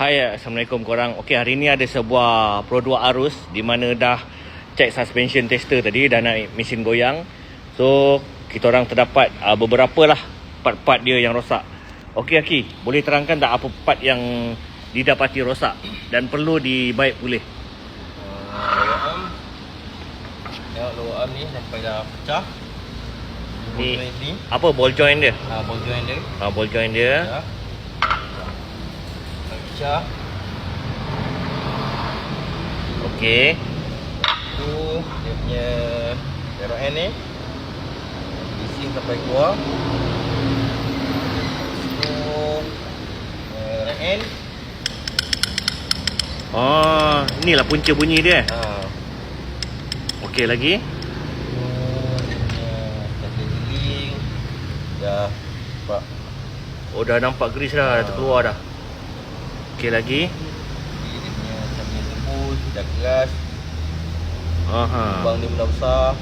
Hai, Assalamualaikum korang. Okey, hari ni ada sebuah produk arus di mana dah check suspension tester tadi dah naik mesin goyang. So, kita orang terdapat uh, beberapa lah part-part dia yang rosak. Okey, Aki, boleh terangkan tak apa part yang didapati rosak dan perlu dibaik pulih? Uh, lower arm Tengok lower arm ni sampai dah pecah Ni. Apa ball joint dia? uh, Ball joint dia Uh, ball joint dia. Dah Dah pecah Okey. Tu dia punya Zero end ni Bising sampai keluar Right end Oh, inilah punca bunyi dia. eh? uh, Okey lagi. Dah Nampak Oh, dah nampak grease dah, dah terkeluar dah. Okey lagi. Dia punya Samping tebus Dah keras Aha. Lubang dia mula besar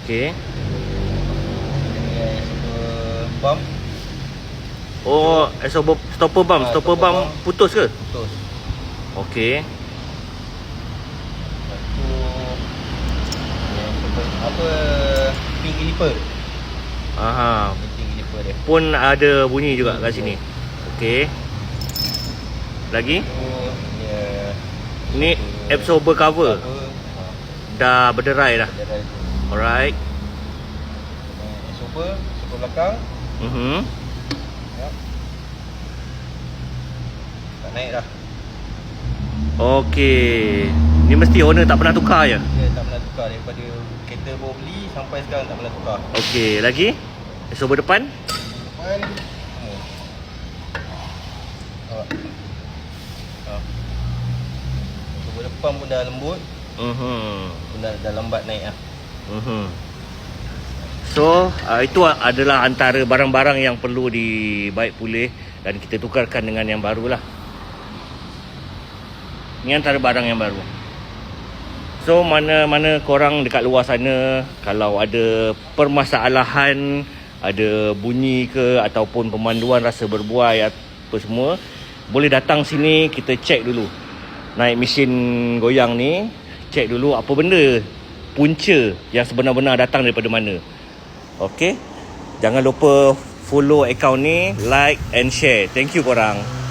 Okey. Dia punya super pump Oh, stopper stopper bump, Ah, stopper stopper bump bump. putus ke? putus Okey. Lepas tu yang super- Apa Pin clipper Aha. Pin clipper dia Pun ada bunyi juga kat sini. Okey. Lagi? Tu dia Ni absorber cover. Cover Dah berderai dah. Alright. Super Super belakang Mhm. ya. Tak naik dah Okey. Ni mesti owner tak pernah tukar je. Dia tak pernah tukar Daripada kereta baru beli Sampai sekarang tak pernah tukar Okey, lagi? Absorber depan? Depan oh. Nampak? Ha. Coba depan pun dah lembut Mhm. Pun dah, dah lambat naik lah Mhm. So, uh, itu adalah antara barang-barang yang perlu dibaik pulih dan kita tukarkan dengan yang baru lah. Ini antara barang yang baru. So, mana-mana korang dekat luar sana kalau ada permasalahan, ada bunyi ke ataupun pemanduan rasa berbuai apa semua, boleh datang sini kita cek dulu. Naik mesin goyang ni, cek dulu apa benda punca yang sebenar-benar datang daripada mana. Okey. Jangan lupa follow account ni, like and share. Thank you korang.